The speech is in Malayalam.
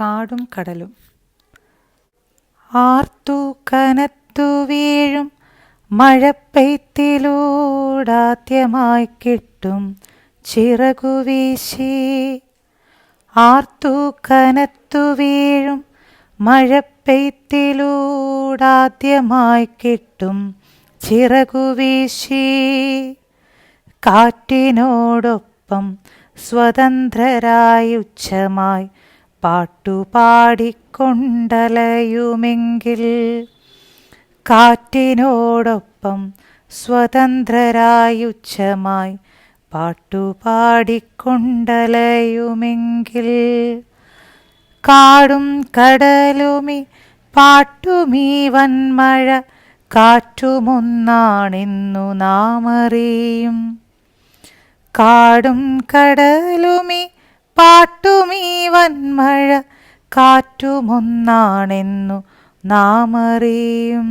കാടും കടലും. ആർത്തു കനത്തു വീഴും മഴപ്പെയ്ത്തിലൂടാദ്യമായി കിട്ടും ചിറകുവീശി ആർത്തു കനത്തു വീഴും മഴപ്പെയ്ത്തിലൂടാദ്യമായി കിട്ടും ചിറകുവീശി കാറ്റിനോടൊപ്പം സ്വതന്ത്രരായുച്ചമായി പാട്ടുപാടിക്കൊണ്ടലയുമെങ്കിൽ കാറ്റിനോടൊപ്പം സ്വതന്ത്രരായുച്ചമായി പാട്ടുപാടിക്കൊണ്ടലയുമെങ്കിൽ കാടും കടലുമി പാട്ടുമീ വന്മഴ കാറ്റുമൊന്നാണെന്നു നാമറിയും. കാടും കടലുമി പാട്ടുമീ വന്മഴ കാറ്റുമൊന്നാണെന്നു നാമറിയും.